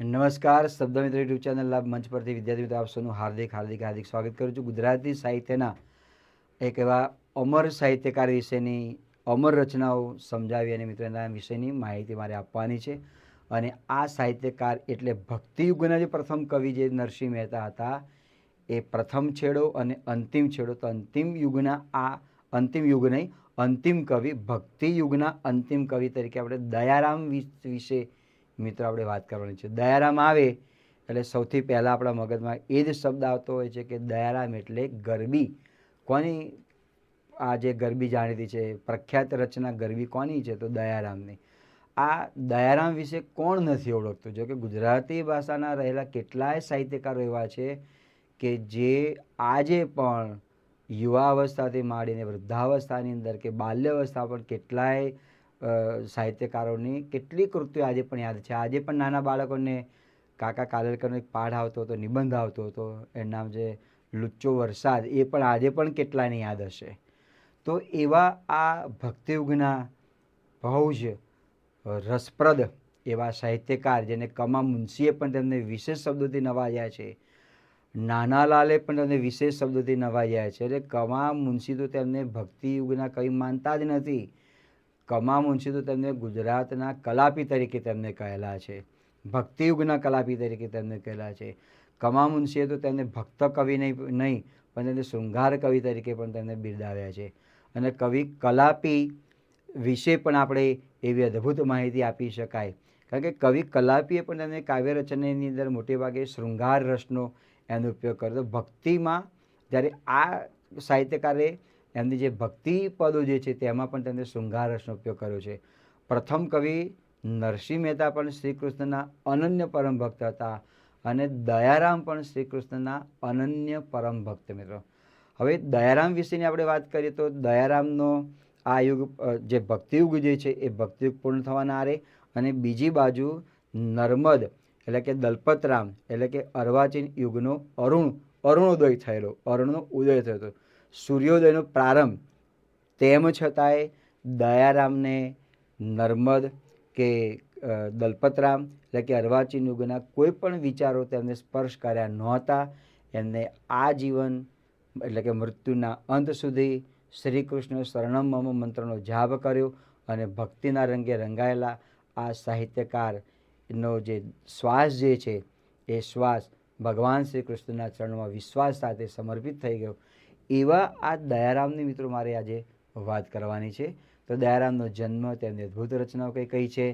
નમસ્કાર શબ્દમિત્ર YouTube channel મંચ પરથી વિદ્યાર્થી મિત્રો, આપ સૌનું હાર્દિક હાર્દિક હાર્દિક સ્વાગત કરું છું ગુજરાતી સાહિત્યના એક એવા અમર સાહિત્યકાર વિશેની અમર રચનાઓ સમજાવી અને મિત્રોના વિશેની માહિતી મારે આપવાની છે. અને આ સાહિત્યકાર એટલે ભક્તિયુગના જે પ્રથમ કવિ જે નરસિંહ મહેતા હતા, એ પ્રથમ છેડો અને અંતિમ છેડો તો અંતિમ યુગના આ અંતિમ યુગ નહીં, અંતિમ કવિ ભક્તિ યુગના અંતિમ કવિ તરીકે આપણે દયારામ વિશે મિત્રો, આપણે વાત કરવાની છે. દયારામ આવે એટલે સૌથી પહેલાં આપણા મગજમાં એ જ શબ્દ આવતો હોય છે કે દયારામ એટલે ગરબી. કોની આ જે ગરબી જાણીતી છે, પ્રખ્યાત રચના ગરબી કોની છે? તો દયારામની. આ દયારામ વિશે કોણ નથી ઓળખતું? જો કે ગુજરાતી ભાષાના રહેલા કેટલાય સાહિત્યકારો એવા છે કે જે આજે પણ યુવા અવસ્થાથી માંડીને વૃદ્ધાવસ્થાની અંદર કે બાલ્યાવસ્થા પણ કેટલાય સાહિત્યકારોની કેટલી કૃતિઓ આજે પણ યાદ છે? આજે પણ નાના બાળકોને કાકા કાલેલકરનો એક પાઠ આવતો હતો, નિબંધ આવતો હતો, એનું નામ છે લુચ્ચો વરસાદ. એ પણ આજે પણ કેટલાયને યાદ હશે? તો એવા આ ભક્તિયુગના બહુ જ રસપ્રદ એવા સાહિત્યકાર જેને કમા મુનશીએ પણ તેમને વિશેષ શબ્દોથી નવાજ્યા છે, નાનાલાલે પણ તેમને વિશેષ શબ્દોથી નવાજ્યા છે. એટલે કમા મુનશી તો તેમને ભક્તિયુગના કંઈ માનતા જ નથી. કમા મુનશી તો તેમને ગુજરાતના કલાપી તરીકે તેમને કહેલા છે. ભક્તિયુગના કલાપી તરીકે તેમને કહેલા છે. કમા મુનશીએ તો તેમને ભક્ત કવિ નહીં નહીં, પણ તેમને શૃંગાર કવિ તરીકે પણ તેમને બિરદાવ્યા છે. અને કવિ કલાપી વિશે પણ આપણે એવી અદ્ભુત માહિતી આપી શકાય. કારણ કે કવિ કલાપીએ પણ તેમને કાવ્ય રચનાની અંદર મોટે ભાગે શૃંગાર રસનો એનો ઉપયોગ કર્યો. ભક્તિમાં જ્યારે આ સાહિત્યકારે એમની જે ભક્તિ પદો જે છે તેમાં પણ તેમને શૃંગાર રસનો ઉપયોગ કર્યો છે. પ્રથમ કવિ નરસિંહ મહેતા પણ શ્રી કૃષ્ણના અનન્ય પરમ ભક્ત હતા અને દયારામ પણ શ્રી કૃષ્ણના અનન્ય પરમ ભક્ત મિત્રો. હવે દયારામ વિશેની આપણે વાત કરીએ તો દયારામનો આ યુગ જે ભક્તિયુગ જે છે એ ભક્તિયુગ પૂર્ણ થવાના આરે અને બીજી બાજુ નર્મદ એટલે કે દલપતરામ એટલે કે અર્વાચીન યુગનો અરુણ, અરુણોદય થયેલો, અરુણનો ઉદય થયો હતો. સૂર્યોદયનો પ્રારંભ. તેમ છતાંય દયારામને નર્મદ કે દલપતરામ એટલે કે અર્વાચીન યુગના કોઈ પણ વિચારો તેમને સ્પર્શ કર્યા નહોતા. એમને આ જીવન એટલે કે મૃત્યુના અંત સુધી શ્રી કૃષ્ણ શરણમ મમ મંત્રનો જાપ કર્યો અને ભક્તિના રંગે રંગાયેલા આ સાહિત્યકારનો જે શ્વાસ જે છે, એ શ્વાસ ભગવાન શ્રી કૃષ્ણના ચરણમાં વિશ્વાસ સાથે સમર્પિત થઈ ગયો. એવા આ દયારામની મિત્રો મારે આજે વાત કરવાની છે. તો દયારામનો જન્મ તેમની અદ્ભુત રચનાઓ કઈ કઈ છે,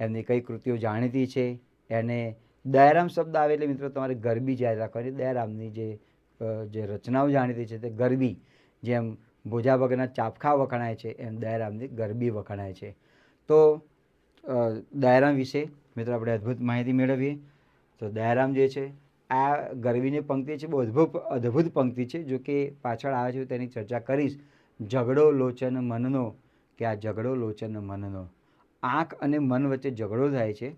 એમની કઈ કૃતિઓ જાણીતી છે, એને દયારામ શબ્દ આવે એટલે મિત્રો તમારે ગરબી જાહેર રાખવાની. દયારામની જે જે રચનાઓ જાણીતી છે તે ગરબી, જેમ ભોજાબગના ચાપખા વખણાય છે, એમ દયારામની ગરબી વખણાય છે. તો દયારામ વિશે મિત્રો આપણે અદ્ભુત માહિતી મેળવીએ. તો દયારામ જે છે આ ગરવીની પંક્તિ છે, બહુ અદ્ભુત અદ્ભુત પંક્તિ છે, જો કે પાછળ આવે છે, તેની ચર્ચા કરીશ. ઝઘડો લોચન મનનો, કે આ ઝઘડો લોચન મનનો? આંખ અને મન વચ્ચે ઝઘડો થાય છે,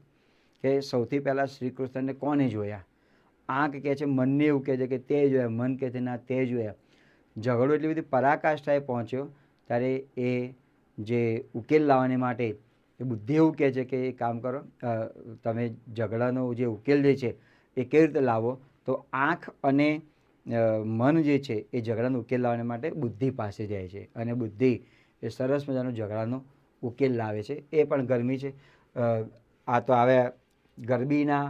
કે સૌથી પહેલાં શ્રી કૃષ્ણને કોને જોયા? આંખ કહે છે, મનને એવું કહે છે કે તે જોયા, મન કહે છે, ના, તે જોયા. ઝઘડો એટલી બધી પરાકાષ્ઠાએ પહોંચ્યો, ત્યારે એ જે ઉકેલ લાવવાને માટે, એ બુદ્ધિ એવું કહે છે કે એ કામ કરો તમે ઝઘડાનો જે ઉકેલ જે છે એ કેવી રીતે લાવો, તો આંખ અને મન જે છે એ ઝઘડાનો ઉકેલ લાવવા માટે બુદ્ધિ પાસે જાય છે. અને બુદ્ધિ એ સરસ મજાનો ઝઘડાનો ઉકેલ લાવે છે. એ પણ ગરમી છે. આ તો આવે ગરબીના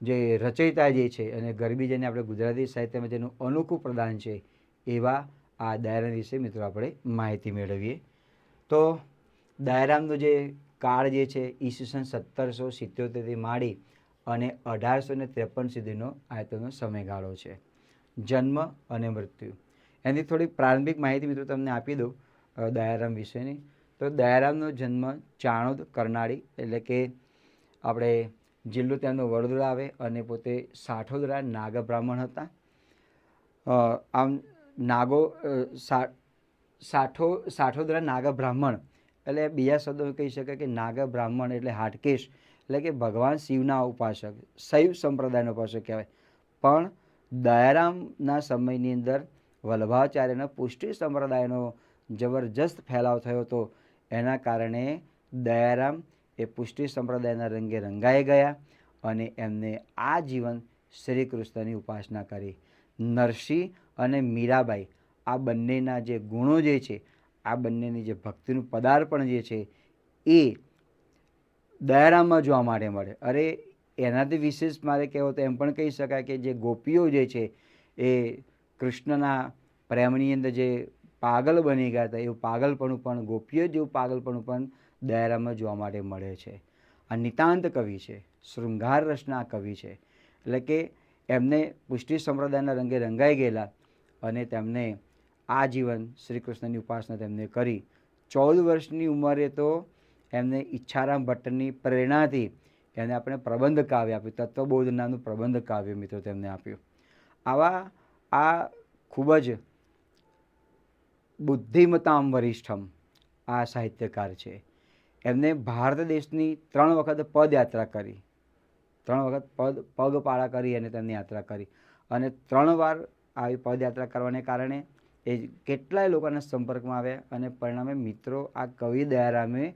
જે રચયિતા જે છે અને ગરબી જેને આપણે ગુજરાતી સાહિત્યમાં જેનું અનોખું પ્રદાન છે, એવા આ ડાયરા વિશે મિત્રો આપણે માહિતી મેળવીએ. તો દયારામનો જે કાળ જે છે, ઈસવીસન સત્તરસો સિત્યોતેરથી માંડી અને અઢારસો ને ત્રેપન સુધીનો આયતનો સમયગાળો છે. જન્મ અને મૃત્યુ. એની થોડી પ્રારંભિક માહિતી મિત્રો તમને આપી દઉં દયારામ વિશેની. તો દયારામનો જન્મ ચાણોદ કરનાળી, એટલે કે આપણે જિલ્લો તેમનો વડોદરા આવે અને પોતે સાઠોદરા નાગ બ્રાહ્મણ હતા આમ નાગો સાઠો, સાઠોદરા નાગ બ્રાહ્મણ એટલે બીજા શબ્દો કહી શકાય કે નાગ બ્રાહ્મણ એટલે હાટકેશ એટલે કે ભગવાન શિવના ઉપાસક, શૈવ સંપ્રદાયના ઉપાસક કહેવાય. પણ દયારામના સમયની અંદર વલ્લભાચાર્યનો પુષ્ટિ સંપ્રદાયનો જબરજસ્ત ફેલાવ થયો હતો. એના કારણે દયારામ એ પુષ્ટિ સંપ્રદાયના રંગે રંગાઈ ગયા અને એમને આ જીવન શ્રી કૃષ્ણની ઉપાસના કરી. નરસિંહ અને મીરાબાઈ, આ બંનેના જે ગુણો જે છે, આ બંનેની જે ભક્તિનું પદાર્પણ જે છે, એ દયારામમાં જોવા માટે મળે. અરે, એનાથી વિશેષ મારે કહેવો તો એમ પણ કહી શકાય કે જે ગોપીઓ જે છે, એ કૃષ્ણના પ્રેમની અંદર જે પાગલ બની ગયા હતા, એવું પાગલપણું પણ, ગોપીઓ જેવું પાગલપણું પણ દયારામમાં જોવા માટે મળે છે. આ નિતાંત કવિ છે, શૃંગાર રસના કવિ છે. એટલે કે એમને પુષ્ટિ સંપ્રદાયના રંગે રંગાઈ ગયેલા અને તેમને આજીવન શ્રી કૃષ્ણની ઉપાસના તેમને કરી. ચૌદ વર્ષની ઉંમરે તો એમને ઈચ્છારામ ભટ્ટની પ્રેરણાથી એને આપણે પ્રબંધ કાવ્ય આપ્યું તત્વબોધ નામનું પ્રબંધ કાવ્ય મિત્રો તેમને આપ્યું. આવા આ ખૂબ જ બુદ્ધિમતામ વરિષ્ઠમ આ સાહિત્યકાર છે. એમને ભારત દેશની ત્રણ વખત પદયાત્રા કરી. ત્રણ વખત પદ, પગપાળા કરી અને તેમની યાત્રા કરી. અને ત્રણ વાર આવી પદયાત્રા કરવાને કારણે એ કેટલાય લોકોના સંપર્કમાં આવ્યા અને પરિણામે મિત્રો આ કવિ દયારામે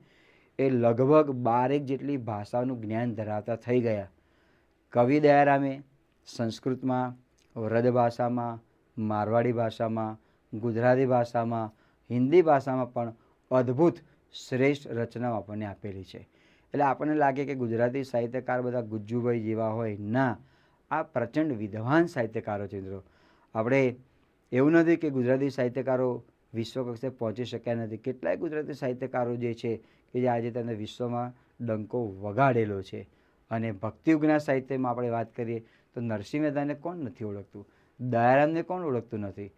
એ લગભગ બારેક જેટલી ભાષાનું જ્ઞાન ધરાવતા થઈ ગયા. કવિ દયારામે સંસ્કૃતમાં વ્રજ ભાષામાં, મારવાડી ભાષામાં, ગુજરાતી ભાષામાં, હિન્દી ભાષામાં પણ અદ્ભુત શ્રેષ્ઠ રચનાઓ આપણને આપેલી છે. એટલે આપણને લાગે કે ગુજરાતી સાહિત્યકાર બધા ગુજ્જુભાઈ જેવા હોય. ના, આ પ્રચંડ વિદ્વાન સાહિત્યકારો છે મિત્રો. આપણે એવું નથી કે ગુજરાતી સાહિત્યકારો વિશ્વ કક્ષે પહોંચી શક્યા નથી. કેટલાય ગુજરાતી સાહિત્યકારો જે છે કે જે આજે તેને વિશ્વમાં ડંકો વગાડેલો છે. અને ભક્તિયુગના સાહિત્યમાં આપણે વાત કરીએ તો નરસિંહ મહેતાને કોણ નથી ઓળખતું? દયારામને કોણ ઓળખતું નથી?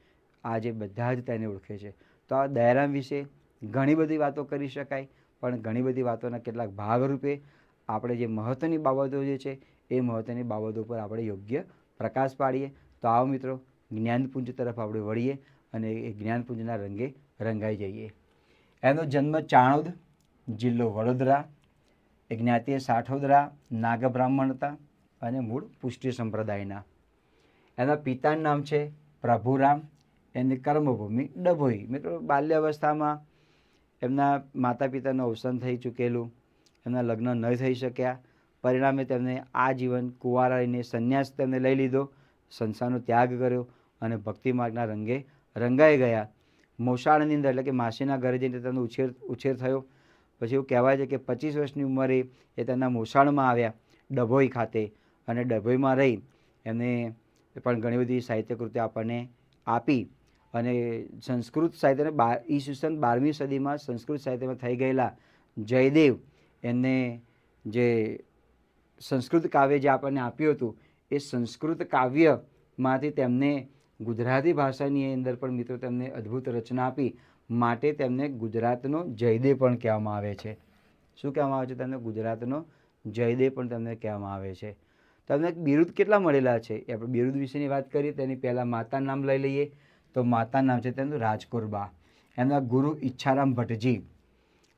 આજે બધા જ તેને ઓળખે છે. તો આ દયારામ વિશે ઘણી બધી વાતો કરી શકાય, પણ ઘણી બધી વાતોના કેટલાક ભાગરૂપે આપણે જે મહત્ત્વની બાબતો જે છે, એ મહત્ત્વની બાબતો પર આપણે યોગ્ય પ્રકાશ પાડીએ. તો આવો મિત્રો, જ્ઞાનપુંજ તરફ આપણે વળીએ અને એ જ્ઞાનપુંજના રંગે રંગાઈ જઈએ. એનો જન્મ ચાણોદ જિલ્લો વડોદરા એ જ્ઞાતિએ સાઠોદરા નાગ બ્રાહ્મણ હતા અને મૂળ પુષ્ટિ સંપ્રદાયના. એના પિતાનું નામ છે પ્રભુરામ. એની કર્મભૂમિ ડભોઈ. મિત્રો, બાલ્યાવસ્થામાં એમના માતા પિતાનું અવસાન થઈ ચૂકેલું. એમના લગ્ન ન થઈ શક્યા. પરિણામે તેમને આ જીવન કુંવારા રહીને સંન્યાસ તેમને લઈ લીધો. સંસારનો ત્યાગ કર્યો અને ભક્તિ માર્ગના રંગે રંગાઈ ગયા. મોસાળની અંદર એટલે કે માસીના ઘરે જઈને તેમનો ઉછેર ઉછેર થયો. પછી એવું કહેવાય છે કે પચીસ વર્ષની ઉંમરે એ તેમના મોસાળમાં આવ્યા, ડભોઈ ખાતે. અને ડભોઈમાં રહી એમને પણ ઘણી બધી સાહિત્યકૃતિ આપણને આપી. અને સંસ્કૃત સાહિત્યને બાર ઈસવીસન બારમી સદીમાં સંસ્કૃત સાહિત્યમાં થઈ ગયેલા જયદેવ એમને જે સંસ્કૃત કાવ્ય જે આપણને આપ્યું હતું, એ સંસ્કૃત કાવ્યમાંથી તેમને ગુજરાતી ભાષાની અંદર પણ મિત્રો તેમને અદ્ભુત રચના આપી. માટે તેમને ગુજરાતનો જયદેવ પણ કહેવામાં આવે છે. શું કહેવામાં આવે છે તેમને? ગુજરાતનો જયદેવ પણ તેમને કહેવામાં આવે છે. તમને બિરુદ કેટલા મળેલા છે? એ આપણે બિરુદ વિશેની વાત કરીએ, તેની પહેલાં માતાનું નામ લઈ લઈએ. તો માતાનું નામ છે તેમનું રાજકુરબા. એમના ગુરુ ઈચ્છારામ ભટ્ટજી.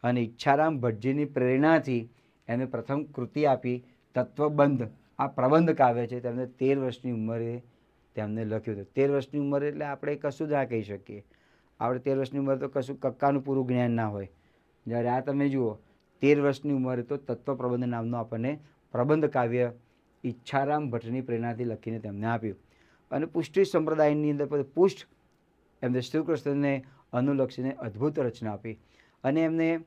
અને ઈચ્છારામ ભટ્ટજીની પ્રેરણાથી એને પ્રથમ કૃતિ આપી, તત્વબંધ, આ પ્રબંધ કાવ્ય છે તેમને તેર વર્ષની ઉંમરે તેમને લખ્યું હતું. તેર વર્ષની ઉંમરે એટલે આપણે કશું જ ના કહી શકીએ. આપણે તેર વર્ષની ઉંમર તો કશું કક્કાનું પૂરું જ્ઞાન ના હોય. જ્યારે આ તમે જુઓ, તેર વર્ષની ઉંમરે તો તત્વ પ્રબંધ નામનું આપણને પ્રબંધ કાવ્ય ઈચ્છારામ ભટ્ટની પ્રેરણાથી લખીને તેમને આપ્યું. અને પુષ્ટિ સંપ્રદાયની અંદર પુષ્ટ એમને શ્રી કૃષ્ણને અનુલક્ષીને અદ્ભુત રચના આપી. અને એમને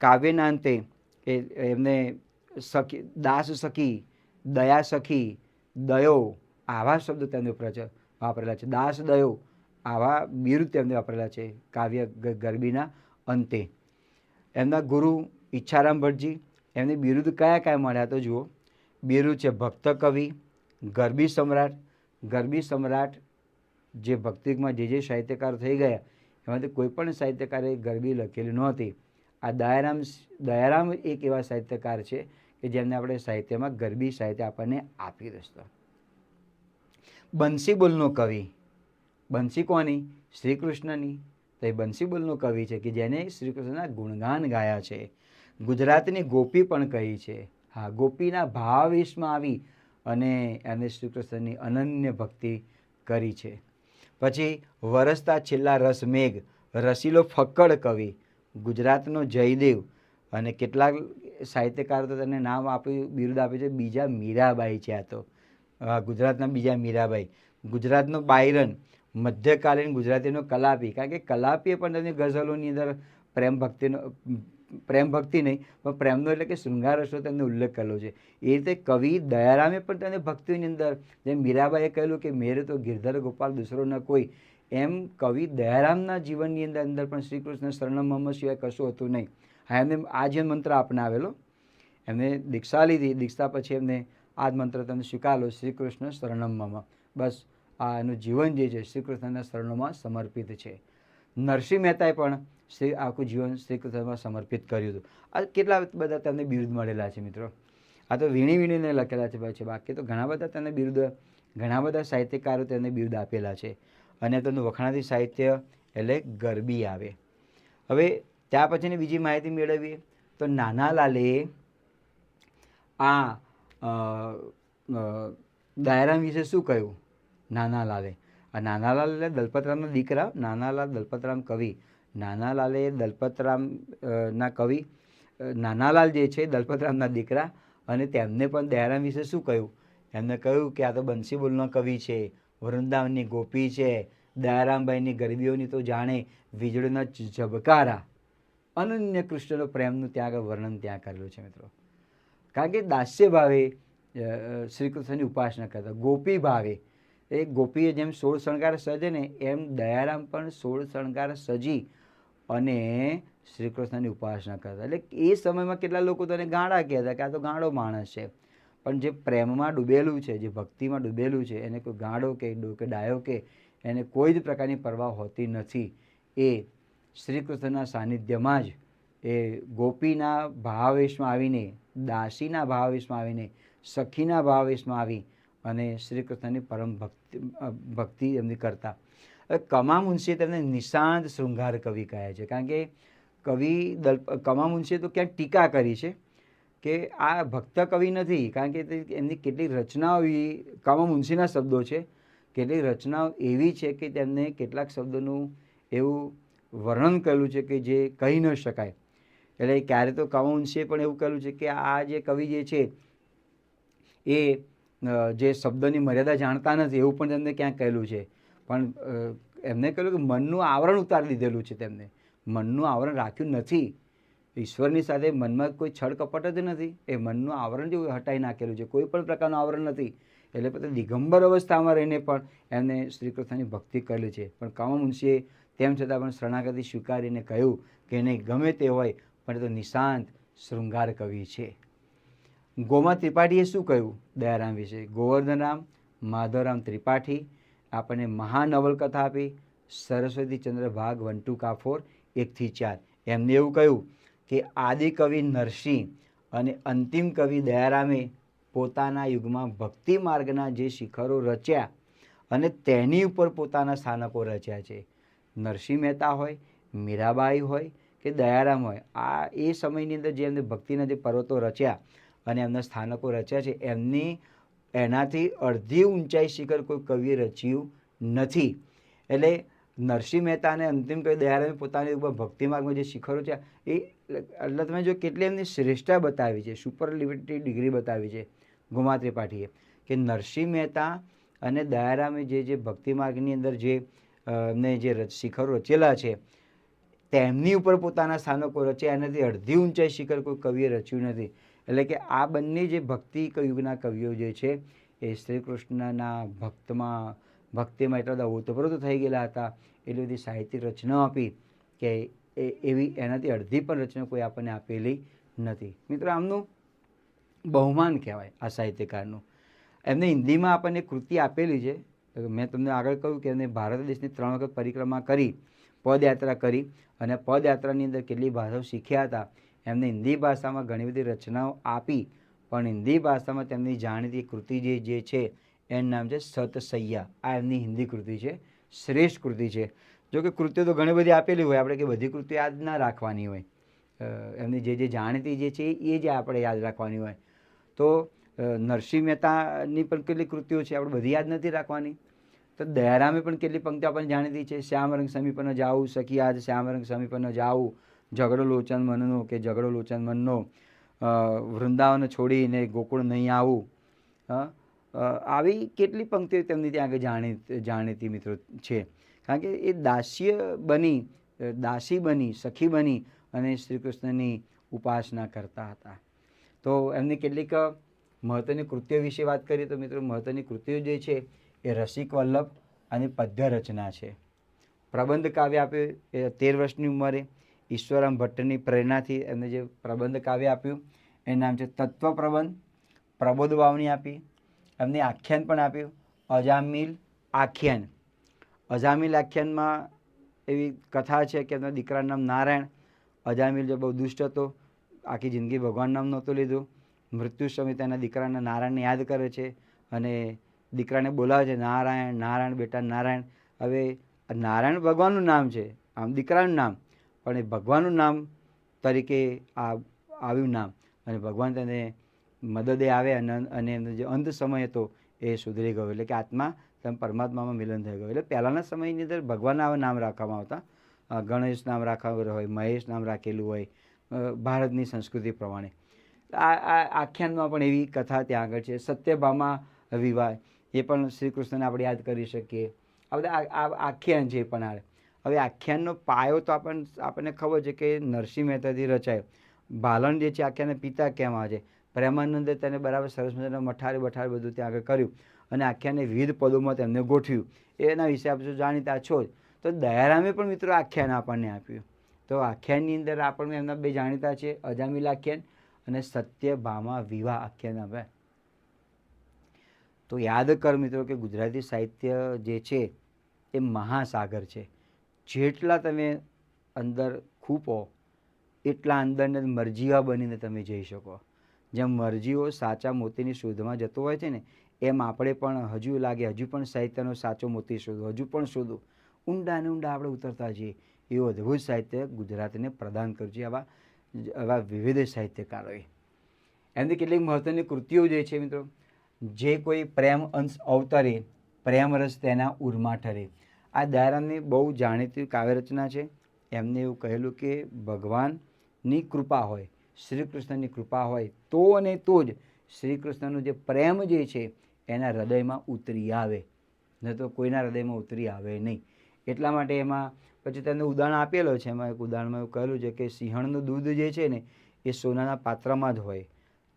કાવ્યના અંતે એ એમને સખી, દાસ સખી, દયા સખી, દયો આવા શબ્દો તેમને પ્રચ, વાપરેલા છે. દાસ દયો આવા બિરુદ તેમને વાપરેલા છે, કાવ્ય ગરબીના અંતે. એમના ગુરુ ઈચ્છારામ ભટ્ટજી, એમને બિરુદ કયા કયા મળ્યા તો જુઓ. બિરુદ છે ભક્ત કવિ, ગરબી સમ્રાટ ગરબી સમ્રાટ જે ભક્તિકમાં જે જે સાહિત્યકાર થઈ ગયા, એમાંથી કોઈ પણ સાહિત્યકારે ગરબી લખેલી નહોતી. આ દયારામ દયારામ એક એવા સાહિત્યકાર છે કે જેમને આપણે સાહિત્યમાં ગરબી સાહિત્ય આપણને આપી દોસ્તો બંસીબુલનો કવિ બંસી કોની શ્રી કૃષ્ણની તો એ બંસીબોલનો કવિ છે કે જેને શ્રી કૃષ્ણના ગુણગાન ગાયા છે. ગુજરાતની ગોપી પણ કહી છે. હા, ગોપીના ભાવેશમાં આવી અને એને શ્રી કૃષ્ણની અનન્ય ભક્તિ કરી છે. પછી વરસતા છેલ્લા રસમેઘ, રસીલો ફક્કડ કવિ, ગુજરાતનો જયદેવ અને કેટલાક સાહિત્યકારો તો તેને નામ આપ્યું બિરુદ આપ્યું છે. બીજા મીરાબાઈ છે આ તો. ગુજરાતના બીજા મીરાબાઈ. ગુજરાતનો બાયરન મધ્યકાલીન ગુજરાતીનો કલાપી. કારણ કે કલાપીએ પણ તેની ગઝલોની અંદર પ્રેમ ભક્તિનો, પ્રેમ ભક્તિ નહીં, પણ પ્રેમનો એટલે કે શૃંગાર રસનો તેમને ઉલ્લેખ કરેલો છે. એ રીતે કવિ દયારામે પણ તેને ભક્તિની અંદર, જેમ મીરાબાઈએ કહેલું કે મેરે તો ગિરધર ગોપાલ દૂસરો ન કોઈ, એમ કવિ દયારામના જીવનની અંદર અંદર પણ શ્રી કૃષ્ણ શરણમ સિવાય કશું હતું નહીં. હા, એમને આ જે મંત્ર અપનાવેલો એમને દીક્ષા લીધી, દીક્ષા પછી એમને આ મંત્ર તમને સ્વીકારેલો શ્રી કૃષ્ણ શરણમ બસ આ એનું જીવન જે છે શ્રી કૃષ્ણના શરણોમાં સમર્પિત છે. નરસિંહ મહેતાએ પણ શ્રી આખું જીવન શ્રી કૃષ્ણમાં સમર્પિત કર્યું હતું. આ કેટલા બધા તેમને બિરુદ મળેલા છે મિત્રો? આ તો વીણી વીણીને લખેલા છે પછી બાકી તો ઘણા બધા તેમને બિરુદ, ઘણા બધા સાહિત્યકારો તેમને બિરુદ આપેલા છે. અને તેમનું વખણાતી સાહિત્ય એટલે ગરબી આવે. હવે ત્યાં પછીની બીજી માહિતી મેળવીએ તો નાના લાલે આ ડાયરામ વિશે શું કહ્યું? નાનાલાલે. આ નાનાલાલ એટલે દલપતરામના દીકરા, નાનાલાલ દલપતરામ કવિ. નાનાલાલે દલપતરામ ના કવિ. નાનાલાલ જે છે દલપતરામના દીકરા અને તેમને પણ દયારામ વિશે શું કહ્યું? એમને કહ્યું કે આ તો બંસીબુલનો કવિ છે, વૃંદાવનની ગોપી છે, દયારામભાઈની ગરબીઓની તો જાણે વીજળીના ઝબકારા. અનન્ય કૃષ્ણનો પ્રેમનું ત્યાં આગળ વર્ણન ત્યાં કરેલું છે મિત્રો. કારણ કે દાસ્ય ભાવે શ્રી કૃષ્ણની ઉપાસના કરતા, ગોપી ભાવે એ ગોપીએ જેમ સોળ શણગાર સજે ને, એમ દયારામ પણ સોળ શણગાર સજી અને શ્રી કૃષ્ણની ઉપાસના કરતા. એટલે એ સમયમાં કેટલા લોકો તો એને ગાંડા કહેતા કે આ તો ગાંડો માણસ છે. પણ જે પ્રેમમાં ડૂબેલું છે, જે ભક્તિમાં ડૂબેલું છે, એને કોઈ ગાંડો કે ડો- કે ડાયો કે એને કોઈ જ પ્રકારની પરવા હોતી નથી. એ શ્રી કૃષ્ણના સાનિધ્યમાં જ એ ગોપીના ભાવેશમાં આવીને, દાસીના ભાવેશમાં આવીને, સખીના ભાવેશમાં આવી અને શ્રી કૃષ્ણની પરમ ભક્તિ ભક્તિ એમની કરતા. હવે કમા મુનશી તેમને નિશાંત શૃંગાર કવિ કહે છે. કારણ કે કવિ દલ, કમા મુનશીએ તો ક્યાંક ટીકા કરી છે કે આ ભક્ત કવિ નથી. કારણ કે એમની કેટલીક રચનાઓ એવી કમા મુનશીના શબ્દો છે. કેટલીક રચનાઓ એવી છે કે તેમને કેટલાક શબ્દોનું એવું વર્ણન કરેલું છે કે જે કહી ન શકાય. એટલે ક્યારે તો કમા પણ એવું કહેલું છે કે આ જે કવિ જે છે એ જે શબ્દની મર્યાદા જાણતા નથી એવું પણ તેમને ક્યાંક કહેલું છે. પણ એમને કહેલું કે મનનું આવરણ ઉતારી દીધેલું છે તેમને. મનનું આવરણ રાખ્યું નથી. ઈશ્વરની સાથે મનમાં કોઈ છળ કપટ જ નથી. એ મનનું આવરણ જેવું હટાવી નાખેલું છે. કોઈ પણ પ્રકારનું આવરણ નથી. એટલે પોતે દિગંબર અવસ્થામાં રહીને પણ એમને શ્રી કૃષ્ણની ભક્તિ કરેલી છે. પણ કામા મુનશીએ તેમ છતાં પણ શરણાગતિ સ્વીકારીને કહ્યું કે નહીં ગમે તે હોય, પણ તો નિશાંત, શૃંગાર કવિ છે. ગોમા ત્રિપાઠીએ શું કહ્યું? દયારામ વિશે. ગોવર્ધનરામ, માધવરામ ત્રિપાઠી, આપણને મહાનવલકથા આપી સરસ્વતીચંદ્ર ભાગ વન, ટુ કાફોર એકથી ચાર. એમને એવું કહ્યું કે આદિકવિ નરસિંહ અને અંતિમ કવિ દયારામે પોતાના યુગમાં ભક્તિ માર્ગના જે શિખરો રચ્યા અને તેની ઉપર પોતાના સ્થાનકો રચ્યા છે. નરસિંહ મહેતા હોય, મીરાબાઈ હોય કે દયારામ હોય, આ એ સમયની અંદર જે એમને ભક્તિના જે પર્વતો રચ્યા અને એમના સ્થાનકો રચ્યા છે. એમની એનાથી અડધી ઊંચાઈ શિખર કોઈ કવિએ રચ્યું નથી. એટલે નરસિંહ મહેતા અને અંતિમ કવિ દયારામે પોતાની ઉપર ભક્તિ માર્ગમાં જે શિખરો છે, એ એટલે તમે જો કેટલી એમની શ્રેષ્ઠતા બતાવી છે સુપરલિવિટી ડિગ્રી બતાવી છે, ગુમા ત્રિપાઠીએ. કે નરસિંહ મહેતા અને દયારામે જે જે ભક્તિ માર્ગની અંદર જે એમને જે શિખરો રચેલા છે, તેમની ઉપર પોતાના સ્થાનકો રચ્યા, એનાથી અડધી ઊંચાઈ શિખર કોઈ કવિએ રચ્યું નથી. એટલે કે આ બંને જે ભક્તિ કયુગના કવિઓ જે છે, એ શ્રી કૃષ્ણના ભક્તમાં, ભક્તિમાં એટલા બધા ઓતપ્રોત થઈ ગયેલા હતા, એટલી બધી સાહિત્યિક રચનાઓ આપી કે એ, એવી એનાથી અડધી પણ રચના કોઈ આપણને આપેલી નથી. મિત્રો, આમનું બહુમાન કહેવાય આ સાહિત્યકારનું. એમને હિન્દીમાં આપણને કૃતિ આપેલી છે. મેં તમને આગળ કહ્યું કે એમને ભારત દેશની ત્રણ વખત પરિક્રમા કરી, પદયાત્રા કરી અને પદયાત્રાની અંદર કેટલી ભાષાઓ શીખ્યા હતા એમને હિન્દી ભાષામાં ઘણી બધી રચનાઓ આપી, પણ હિન્દી ભાષામાં તેમની જાણીતી કૃતિ જે જે છે, એનું નામ છે સતસૈયા આ એમની હિન્દી કૃતિ છે, શ્રેષ્ઠ કૃતિ છે. જો કે કૃતિઓ તો ઘણી બધી આપેલી હોય, આપણે કે બધી કૃતિઓ યાદ ના રાખવાની હોય. એમની જે જે જાણીતી જે છે, એ જ આપણે યાદ રાખવાની હોય. તો નરસિંહ મહેતાની પણ કેટલી કૃતિઓ છે, આપણે બધી યાદ નથી રાખવાની. તો દયારામે પણ કેટલી પંક્તિઓ આપણને જાણીતી છે, શ્યામ રંગ સમીપન જાવું સખી આજ શ્યામરંગ રંગ સમીપન જાવું ઝઘડો લોચન મનનો કે ઝઘડો લોચન મનનો વૃંદાવન છોડીને ગોકુળ નહીં આવું. આવી કેટલી પંક્તિઓ તેમની ત્યાં આગળ જાણી જાણીતી મિત્રો છે. કારણ કે એ દાસ્ય બની દાસી બની, સખી બની અને શ્રી કૃષ્ણની ઉપાસના કરતા હતા. તો એમની કેટલીક મહત્ત્વની કૃત્યો વિશે વાત કરીએ તો મિત્રો મહત્ત્વની કૃત્યો જે છે એ રસિક વલ્લભ અને પદ્ય રચના છે. પ્રબંધ કાવ્ય આપ્યું એ તેર વર્ષની ઉંમરે ઈશ્વરામ ભટ્ટની પ્રેરણાથી એમને જે પ્રબંધ કાવ્ય આપ્યું, એનું નામ છે તત્વ પ્રબંધ પ્રબોધ વાવણી આપી, એમને આખ્યાન પણ આપ્યું, અજામિલ આખ્યાન. અજામિલ આખ્યાનમાં એવી કથા છે કે એમના દીકરાનું નામ નારાયણ, અજામિલ જે બહુ દુષ્ટ હતો, આખી જિંદગી ભગવાન નામ નહોતું લીધું, મૃત્યુ સમય તેના દીકરાના નારાયણને યાદ કરે છે અને દીકરાને બોલાવે છે, નારાયણ નારાયણ બેટા, નારાયણ. હવે નારાયણ ભગવાનનું નામ છે, આમ દીકરાનું નામ. પણ એ ભગવાનનું નામ તરીકે આ આવ્યું નામ. અને ભગવાન તેને મદદે આવે અને અને એમનો જે અંત સમય હતો એ સુધરી ગયો. એટલે કે આત્મા તેમ પરમાત્મામાં મિલન થઈ ગયું. એટલે પહેલાંના સમયની અંદર ભગવાનના નામ રાખવામાં આવતા. ગણેશ નામ રાખવાનું હોય, મહેશ નામ રાખેલું હોય ભારતની સંસ્કૃતિ પ્રમાણે. આ આ આખ્યાનમાં પણ એવી કથા ત્યાં આગળ છે. સત્યભામા વિવાહ, એ પણ શ્રી કૃષ્ણને આપણે યાદ કરી શકીએ. આ બધા આ- આ આખ્યાન છે પણ આવે હવે આખ્યાનનો પાયો તો આપણને આપણને ખબર છે કે નરસિંહ મહેતાથી રચાયો. ભાલણ જે છે આખ્યાને પિતા કહેવામાં આવે છે. પ્રેમાનંદે તેને બરાબર સરસ મજાના મઠારે બઠારી બધું ત્યાં આગળ કર્યું અને આખ્યાને વિવિધ પદોમાં તેમને ગોઠવ્યું. એના વિશે આપણે જાણીતા છો જ. તો દયારામે પણ મિત્રો આખ્યાન આપણને આપ્યું. તો આખ્યાનની અંદર આપણને એમના બે જાણીતા છે, અજામિલ આખ્યાન અને સત્યભામા વિવાહ આખ્યાન આપ્યા તો યાદ કર મિત્રો કે ગુજરાતી સાહિત્ય જે છે, એ મહાસાગર છે. જેટલા તમે અંદર ખૂપો, એટલા અંદરને મરજીવા બનીને તમે જઈ શકો. જેમ મરજીઓ સાચા મોતીની શોધમાં જતો હોય છે ને, એમ આપણે પણ હજુ લાગે, હજુ પણ સાહિત્યનો સાચો મોતી શોધો, હજુ પણ શોધો. ઊંડા ને ઊંડા આપણે ઉતરતા જઈએ. એવું અદ્ભુત સાહિત્ય ગુજરાતને પ્રદાન કર્યું છે આવા આવા વિવિધ સાહિત્યકારોએ. એમની કેટલીક મહત્ત્વની કૃતિઓ જે છે મિત્રો, જે કોઈ પ્રેમ અંશ અવતરે, પ્રેમ રસ તેના ઉર્મા ઠરે આ દયારામની બહુ જાણીતી કાવ્યરચના છે. એમને એવું કહેલું કે ભગવાનની કૃપા હોય શ્રી કૃષ્ણની કૃપા હોય, તો અને તો જ શ્રી કૃષ્ણનો જે પ્રેમ જે છે એના હૃદયમાં ઉતરી આવે. ન તો કોઈના હૃદયમાં ઉતરી આવે નહીં. એટલા માટે એમાં પછી તેને ઉદાહરણ આપેલો છે. એમાં એક ઉદાહરણમાં એવું કહેલું છે કે સિંહણનું દૂધ જે છે ને, એ સોનાના પાત્રમાં જ હોય.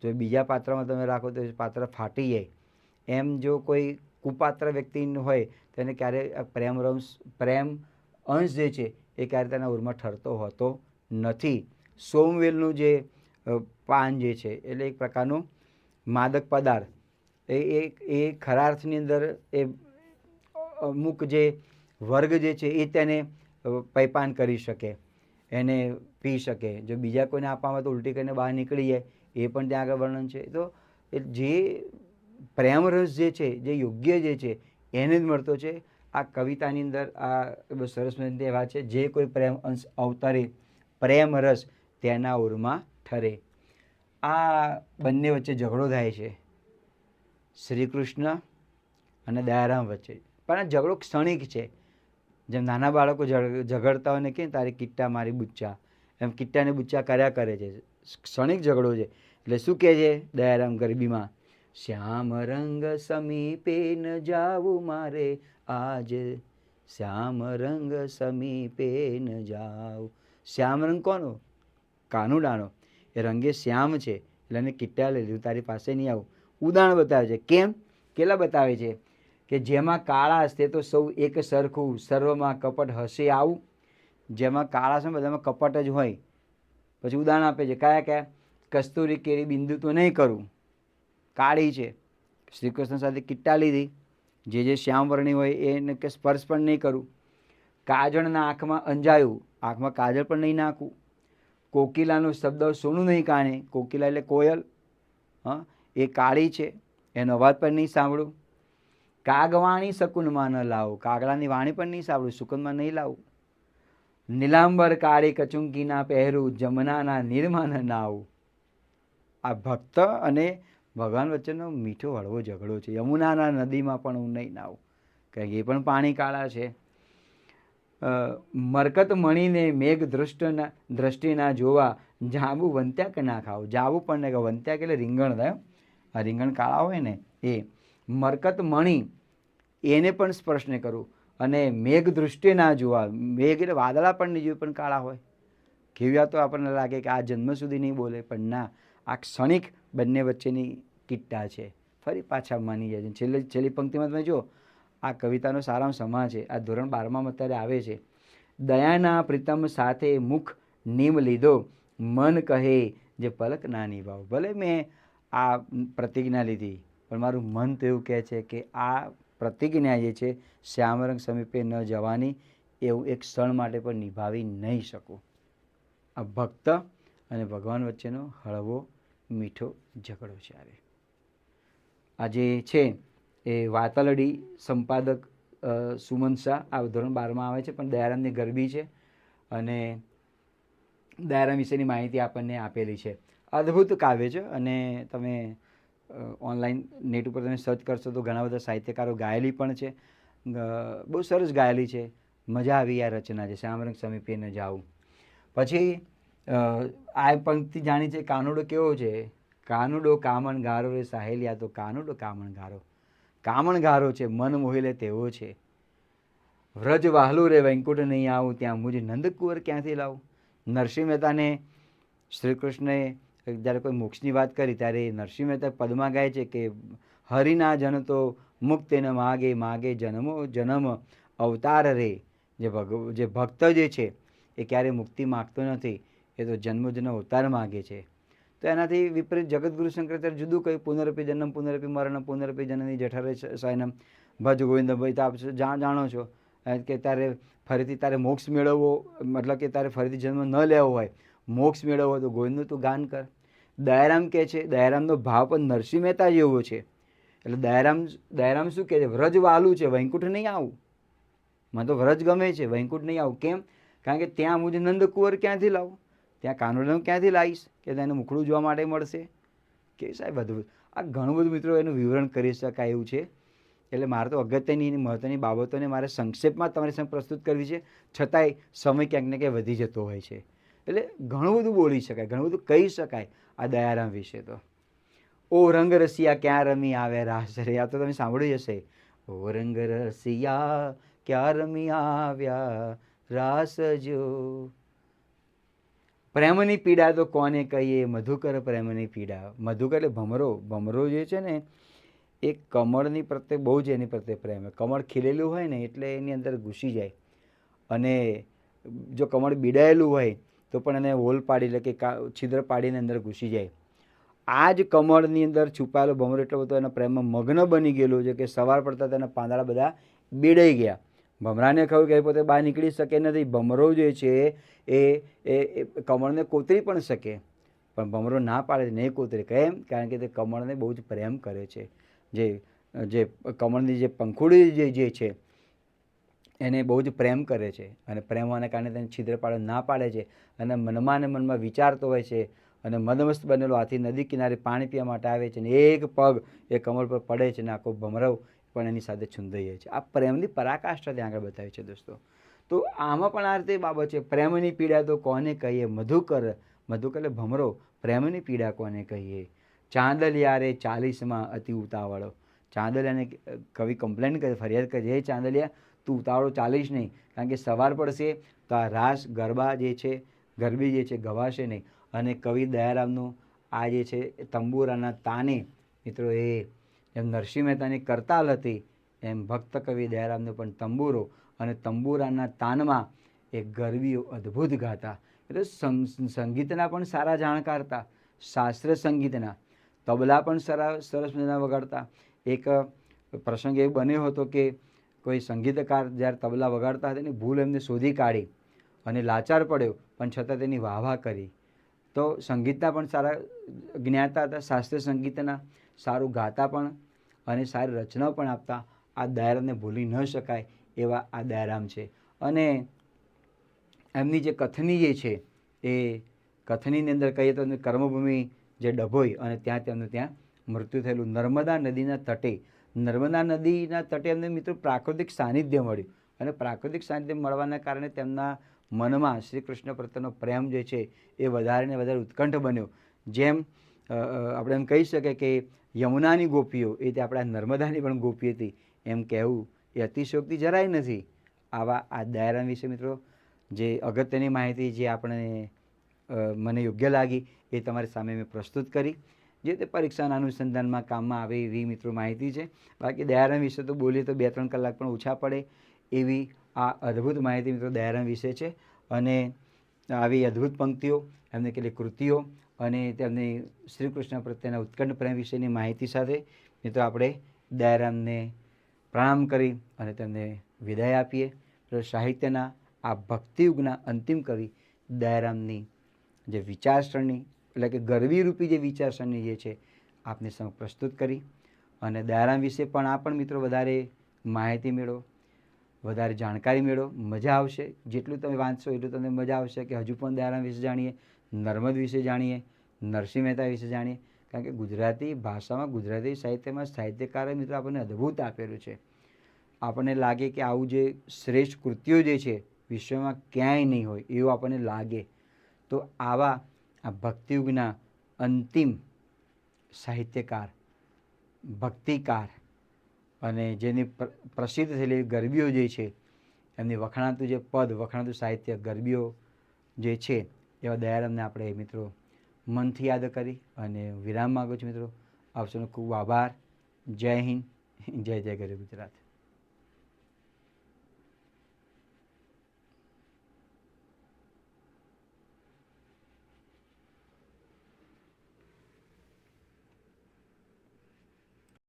એ બીજા પાત્રમાં તમે રાખો તો એ પાત્ર ફાટી જાય. એમ જો કોઈ કુપાત્ર વ્યક્તિ હોય તેને ક્યારે પ્રેમ રંશ પ્રેમ અંશ જે છે, એ ક્યારે તેના ઉરમાં ઠરતો હોતો નથી. સોમવેલનું જે પાન જે છે, એટલે એક પ્રકારનું માદક પદાર્થ. એ એક એ ખરા અર્થની અંદર એ અમુક જે વર્ગ જે છે, એ તેને પૈપાન કરી શકે, એને પી શકે. જો બીજા કોઈને આપવામાં તો ઉલટી કરીને બહાર નીકળી જાય, એ પણ ત્યાં આગળ વર્ણન છે. તો જે પ્રેમ રસ જે છે, જે યોગ્ય જે છે, એને જ મળતો છે. આ કવિતાની અંદર આ સરસ મજાની વાત છે, જે કોઈ પ્રેમ અંશ અવતરે, પ્રેમ રસ તેના ઉરમાં ઠરે. આ બંને વચ્ચે ઝઘડો થાય છે. શ્રી કૃષ્ણ અને દયારામ વચ્ચે. પણ આ ઝઘડો ક્ષણિક છે. જેમ નાના બાળકો ઝઘડતા હોય ને કે તારે કિટ્ટા મારી બુચ્ચા. એમ કિટ્ટાને બુચ્ચા કર્યા કરે છે. ક્ષણિક ઝઘડો છે. એટલે શું કહે છે દયારામ ગરબીમાં? શ્યામ રંગ સમીપે ન જાવું મારે આજ. શ્યામ રંગ સમીપે ન જાવ શ્યામ રંગ કોનો? કાનુડાનો. એ રંગે શ્યામ છે. એટલે એને કિટ્ટા લઈ લીધું. તારી પાસે નહીં આવું. ઉદાહરણ બતાવે છે. કેમ? કેટલા બતાવે છે? કે જેમાં કાળા હશે તો સૌ એક સરખું, સર્વમાં કપટ હશે આવું. જેમાં કાળા છે બધામાં કપટ જ હોય. પછી ઉદાહરણ આપે છે. કયા કયા? કસ્તુરી કેરી બિંદુ તો નહીં કરું. કાળી છે. શ્રી કૃષ્ણ સાથે કિટ્ટા લીધી. જે જે શ્યામ વર્ણી હોય એને કે સ્પર્શ પણ નહીં કરું. કાજળના આંખમાં અંજાયું. આંખમાં કાજળ પણ નહીં નાખવું કોકિલાનો શબ્દ સોનું નહીં કાણે. કોકિલા એટલે કોયલ. હા, એ કાળી છે. એનો અવાજ પણ નહીં સાંભળું. કાગવાણી શકુનમાં ન લાવું. કાગડાની વાણી પણ નહીં સાંભળું. સુકુનમાં નહીં લાવું. નીલાંબર કાળી કચુંકીના પહેરું. જમનાના નિર્માન નાવું. આ ભક્ત અને ભગવાન વચ્ચેનો મીઠો હળવો ઝઘડો છે. યમુનાના નદીમાં પણ હું નહીં નાવું કારણ કે એ પણ પાણી કાળા છે. મરકત મણીને મેઘ દૃષ્ટના દ્રષ્ટિના જોવા જાંબુ વંત્યા કે ના ખાવ જાંબુ પણ ને કે વંત્યા એટલે રીંગણ થાય. આ રીંગણ કાળા હોય ને, એ મરકત મણી, એને પણ સ્પર્શ નહીં કરવું અને મેઘ દૃષ્ટિ ના જોવા, મેઘ એટલે વાદળા પણ નહીં જોયું પણ કાળા હોય. કેવી તો આપણને લાગે કે આ જન્મ સુધી નહીં બોલે, પણ ના. આ ક્ષણિક બંને વચ્ચેની કિટ્ટા છે. ફરી પાછા માની જાય છે. છેલ્લે, છેલ્લી પંક્તિમાં તમે જો આ કવિતાનો સારાંશ સમા છે. આ ધોરણ બારમાં અત્યારે આવે છે. દયાના પ્રીતમ સાથે મુખ નીમ લીધો, મન કહે જે પલક ના નિભાવ. ભલે મેં આ પ્રતિજ્ઞા લીધી, પણ મારું મન તો એવું કહે છે કે આ પ્રતિજ્ઞા જે છે, શ્યામરંગ સમીપે ન જવાની, એવું એક ક્ષણ માટે પણ નિભાવી નહીં શકું. આ ભક્ત અને ભગવાન વચ્ચેનો હળવો મીઠો ઝઘડો આવે આ જે છે એ વાતાલડી સંપાદક સુમન શાહ, આ ધોરણ બારમાં આવે છે, પણ દયારામની ગરબી છે અને દયારામ વિશેની માહિતી આપણને આપેલી છે. અદ્ભુત કાવ્ય છે અને તમે ઓનલાઈન નેટ ઉપર તમે સર્ચ કરશો તો ઘણા બધા સાહિત્યકારો ગાયેલી પણ છે. બહુ સરસ ગાયેલી છે. મજા આવી આ રચના છે. શ્યામરંગ સમીપે ન જાવું પછી આ પંક્તિ જાણી છે કાનુડો કેવો છે? કાનુડો કામણ ગારો રે સાહેલિયા, તો કાનુડો કામણ ગારો. કામણ ગારો છે, મન મોહી લે તેવો છે. વ્રજ વાહલું રે વેંકુટ નહીં આવું, ત્યાં મુજ નંદકુંવર ક્યાંથી લાવું? નરસિંહ મહેતાને શ્રી કૃષ્ણએ જ્યારે કોઈ મોક્ષની વાત કરી, ત્યારે નરસિંહ મહેતા પદમાં ગાય છે કે, હરિના જન તો મુક્ત ન માગે માગે જન્મો, જન્મ અવતાર રે. જે ભગ, જે ભક્ત જે છે, એ ક્યારેય મુક્તિ માગતો નથી. એ તો જન્મ જન્મ અવતાર માગે છે. તો એનાથી વિપરીત જગતગુરુ શંકરાચાર્ય જુદું કહ્યું, પુનરપી જન્મ, પુનરપી મરણ પુનરપી જનની જઠરે સાયનમ. ભજ ગોવિંદભાઈ આપ જાણો છો કે તારે ફરીથી તારે મોક્ષ મેળવવો, મતલબ કે તારે ફરીથી જન્મ ન લેવો હોય, મોક્ષ મેળવવો હોય તો ગોવિંદનું તું ગાન કર. દયારામ કહે છે, દયારામનો ભાવ પણ નરસિંહ મહેતા જેવો છે. એટલે દયારામ દયારામ શું કહે છે, વ્રજ વાલું છે, વૈકુંઠ નહીં આવું. મને તો વ્રજ ગમે છે, વૈકુંઠ નહીં આવું. કેમ? કારણ કે ત્યાં મુझे નંદકુંવર ક્યાંથી લાવું? ત્યાં કાનુડાનું ક્યાંથી લાવીશ કે તેને મુખડું જોવા માટે મળશે? કે સાહેબ, બધું. આ ઘણું બધું મિત્રો એનું વિવરણ કરી શકાય એવું છે. એટલે મારે તો અગત્યની અને મહત્ત્વની બાબતોને મારે સંક્ષેપમાં તમારી સામે પ્રસ્તુત કરવી છે. છતાંય સમય ક્યાંક ને ક્યાંક વધી જતો હોય છે. એટલે ઘણું બધું બોલી શકાય, ઘણું બધું કહી શકાય આ દયારામ વિશે તો. ઓ રંગ રસિયા ક્યાં રમી આવે રાસ રે? આ તો તમે સાંભળ્યું હશે. ઓ રંગ રસિયા ક્યાં રમી આવ્યા રાસ જો. પ્રેમની પીડા તો કોને કહીએ? મધુકર પ્રેમની પીડા. મધુકર એટલે ભમરો. ભમરો જે છે ને, એ કમળની પ્રત્યે બહુ જ એની પ્રત્યે પ્રેમ. કમળ ખીલેલું હોય ને, એટલે એની અંદર ઘૂસી જાય. અને જો કમળ બીડાયેલું હોય, તો પણ એને હોલ પાડી કે કા- છિદ્ર પાડીને અંદર ઘૂસી જાય. આ જ કમળની અંદર છુપાયેલો ભમરો, એટલો બધો એના પ્રેમમાં મગ્ન બની ગયેલો છે કે સવાર પડતા તેના પાંદડા બધા બીડાઈ ગયા. ભમરાને કહ્યું કે પોતે બહાર નીકળી શકે નથી. ભમરો જે છે એ એ કમળને કોતરી પણ શકે. પણ ભમરો ના પાડે નહીં કોતરે. કેમ? કારણ કે તે કમળને બહુ જ પ્રેમ કરે છે. જે જે કમળની જે પંખુડી જે જે છે, એને બહુ જ પ્રેમ કરે છે. અને પ્રેમ કારણે તેને છિદ્ર પાડે ના પાડે છે. અને મનમાં ને મનમાં વિચારતો હોય છે. અને મદમસ્ત બનેલો હાથી નદી કિનારે પાણી પીવા માટે આવે છે. અને એક પગ એ કમળ પર પડે છે ને આખો ભમરવ પણ એની સાથે છુંદાઈએ છે. આ પ્રેમની પરાકાષ્ઠા ત્યાં આગળ બતાવી છે દોસ્તો. તો આમાં પણ આ રીતે બાબત છે. પ્રેમની પીડા તો કોને કહીએ? મધુકર મધુકર એટલે ભમરો, પ્રેમની પીડા કોને કહીએ? ચાંદલિયારે ચાલીસમાં અતિ ઉતાવળો. ચાંદલિયાને કવિ કમ્પ્લેન કરે, ફરિયાદ કરે, હે ચાંદલિયા, તું ઉતાવળો ચાલીશ નહીં. કારણ કે સવાર પડશે તો આ રાસ ગરબા જે છે, ગરબી જે છે, ગવાશે નહીં. અને કવિ દયારામનું આ જે છે, તંબુરાના તાને, મિત્રો, એ એમ નરસિંહ મહેતાની કરતાલ હતી, એમ ભક્ત કવિ દયારામનો પણ તંબુરો અને તંબુરાના તાનમાં એ ગરબીઓ અદ્ભુત ગાતા. એટલે સંગીતના પણ સારા જાણકાર હતા શાસ્ત્રીય સંગીતના, તબલા પણ સારા, સરસ મજાના વગાડતા. એક પ્રસંગ એ બન્યો હતો કે કોઈ સંગીતકાર જ્યારે તબલા વગાડતા હતા એની ભૂલ એમને શોધી કાઢી અને લાચાર પડ્યો, પણ છતાં તેની વાહ વાહ કરી. તો સંગીતના પણ સારા જ્ઞાતા હતા શાસ્ત્રીય સંગીતના સારું ગાતા પણ અને સારી રચનાઓ પણ આપતા આ દયારામને ભૂલી ન શકાય એવા આ દયારામ છે. અને એમની જે કથની જે છે એ કથનીની અંદર કહીએ તો કર્મભૂમિ જે ડભોઈ અને ત્યાં તેમનું ત્યાં મૃત્યુ થયેલું. નર્મદા નદીના તટે, નર્મદા નદીના તટે એમને મિત્રો પ્રાકૃતિક સાનિધ્ય મળ્યું અને પ્રાકૃતિક સાનિધ્ય મળવાના કારણે તેમના મનમાં શ્રી કૃષ્ણ પ્રત્યેનો પ્રેમ જે છે એ વધારે ને વધારે ઉત્કંઠ બન્યો. જેમ આપણે એમ કહી શકીએ કે યમુનાની ગોપીઓ એ તે આપણા નર્મદાની પણ ગોપી હતી, એમ કહેવું એ અતિશયોક્તિ જરાય નથી. આવા આ દયારામ વિશે મિત્રો, જે અગત્યની માહિતી જે આપણે મને યોગ્ય લાગી એ તમારી સામે મેં પ્રસ્તુત કરી. જે તે પરીક્ષાના અનુસંધાનમાં કામમાં આવે એવી મિત્રો માહિતી છે. બાકી દયારામ વિશે તો બોલીએ તો બે ત્રણ કલાક પણ ઓછા પડે એવી આ અદ્ભુત માહિતી મિત્રો દયારામ વિશે છે. અને આવી અદ્ભુત પંક્તિઓ, એમને કેટલીક કૃતિઓ અને તેમની શ્રી કૃષ્ણ પ્રત્યેના ઉત્કંઠ પ્રેમ વિશેની માહિતી સાથે મિત્રો આપણે દયારામને પ્રણામ કરી અને તેમને વિદાય આપીએ. સાહિત્યના આ ભક્તિયુગના અંતિમ કવિ દયારામની જે વિચારસરણી એટલે કે ગરબીરૂપી જે વિચારસરણી જે છે, આપને સમ પ્રસ્તુત કરી. અને દયારામ વિશે પણ આ પણ મિત્રો વધારે માહિતી મેળવો, વધારે જાણકારી મેળવો. મજા આવશે. જેટલું તમે વાંચશો એટલું તમને મજા આવશે કે હજુ પણ દયારામ વિશે જાણીએ. નર્મદ વિશે જાણીએ, નરસિંહ મહેતા વિશે જાણીએ, કારણ કે ગુજરાતી ભાષામાં, ગુજરાતી સાહિત્યમાં સાહિત્યકારે મિત્રો આપણને અદ્ભુત આપેલું છે. આપણને લાગે કે આવું જે શ્રેષ્ઠ કૃતિઓ જે છે, વિશ્વમાં ક્યાંય નહીં હોય, એવું આપણને લાગે. તો આવા આ ભક્તિયુગના અંતિમ સાહિત્યકાર, ભક્તિકાર અને જેની પ્રસિદ્ધ થયેલી ગરબીઓ જે છે, એમની વખણાતું જે પદ, વખણાતું સાહિત્ય ગરબીઓ જે છે એવા દયારામને આપણે મિત્રો મનથી યાદ કરી અને વિરામ માગું છું મિત્રો. આપ ખૂબ આભાર. જય હિન્દ. જય જય ગરીબ ગુજરાત.